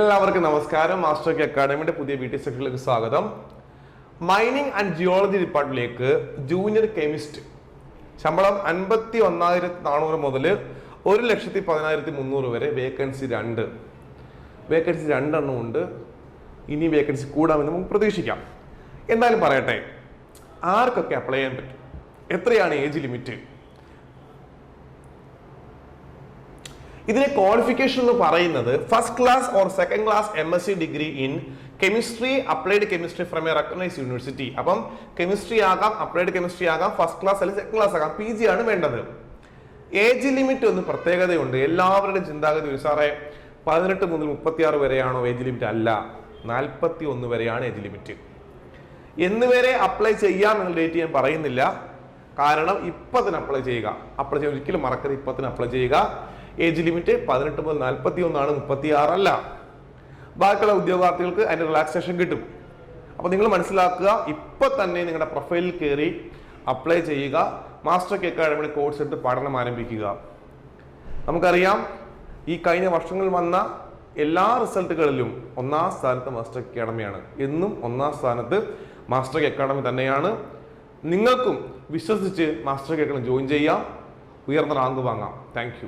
എല്ലാവർക്കും നമസ്കാരം. Master K അക്കാഡമിയുടെ പുതിയ വീട്ടിൽ സെക്ഷനിലേക്ക് സ്വാഗതം. മൈനിങ് ആൻഡ് ജിയോളജി ഡിപ്പാർട്ട്മെന്റിലേക്ക് ജൂനിയർ കെമിസ്റ്റ് ശമ്പളം അൻപത്തി ഒന്നായിരത്തി നാനൂറ് മുതൽ ഒരു ലക്ഷത്തി പതിനായിരത്തി മുന്നൂറ് വരെ വേക്കൻസി രണ്ട്. വേക്കൻസി രണ്ടെണ്ണം ഉണ്ട്. ഇനി വേക്കൻസി കൂടാമെന്ന് നമുക്ക് പ്രതീക്ഷിക്കാം. എന്തായാലും പറയട്ടെ ആർക്കൊക്കെ അപ്ലൈ ചെയ്യാൻ പറ്റും? എത്രയാണ് ഏജ് ലിമിറ്റ് ഇതിനെ ക്വാളിഫിക്കേഷൻ എന്ന് പറയുന്നത് first class or second class M S C degree in chemistry applied chemistry from a recognise university അപ്പം കെമിസ്ട്രി ആകാം അപ്ലൈഡ് കെമിസ്ട്രി ആകാം ഫസ്റ്റ് ക്ലാസ് അല്ലെങ്കിൽ സെക്കൻഡ് ക്ലാസ് ആകാം പി ജി ആണ് വേണ്ടത്. ഏജ് ലിമിറ്റ് ഒന്ന് പ്രത്യേകതയുണ്ട്. എല്ലാവരുടെയും ചിന്താഗതി ഒരു സാറേ പതിനെട്ട് മുതൽ മുപ്പത്തിയാറ് വരെയാണോ ഏജ് ലിമിറ്റ് അല്ല. നാൽപ്പത്തി ഒന്ന് വരെയാണ് ഏജ് ലിമിറ്റ് എന്ന് വരെ അപ്ലൈ ചെയ്യാം എന്ന ഡേറ്റ് ഞാൻ പറയുന്നില്ല. കാരണം ഇപ്പത്തിന് അപ്ലൈ ചെയ്യുക. അപ്ലൈ ചെയ്യാൻ ഒരിക്കലും മറക്കരുത്. ഇപ്പത്തിന് അപ്ലൈ ചെയ്യുക. ഏജ് ലിമിറ്റ് പതിനെട്ട് മുതൽ നാൽപ്പത്തി ഒന്നാണ് മുപ്പത്തി ആറല്ല ബാക്കിയുള്ള ഉദ്യോഗാർത്ഥികൾക്ക് അതിന് റിലാക്സേഷൻ കിട്ടും. അപ്പൊ നിങ്ങൾ മനസ്സിലാക്കുക ഇപ്പൊ തന്നെ നിങ്ങളുടെ പ്രൊഫൈലിൽ കയറി അപ്ലൈ ചെയ്യുക മാസ്റ്റർ കെ അക്കാഡമിയുടെ കോഴ്സ് എടുത്ത് പഠനം ആരംഭിക്കുക. നമുക്കറിയാം ഈ കഴിഞ്ഞ വർഷങ്ങളിൽ വന്ന എല്ലാ റിസൾട്ടുകളിലും ഒന്നാം സ്ഥാനത്ത് മാസ്റ്റർ അക്കാഡമിയാണ് എന്നും ഒന്നാം സ്ഥാനത്ത് മാസ്റ്റർ അക്കാഡമി തന്നെയാണ്. നിങ്ങൾക്കും വിശ്വസിച്ച് മാസ്റ്റർ അക്കാഡമി ജോയിൻ ചെയ്യാം. ഉയർന്ന റാങ്ക് വാങ്ങാം. താങ്ക്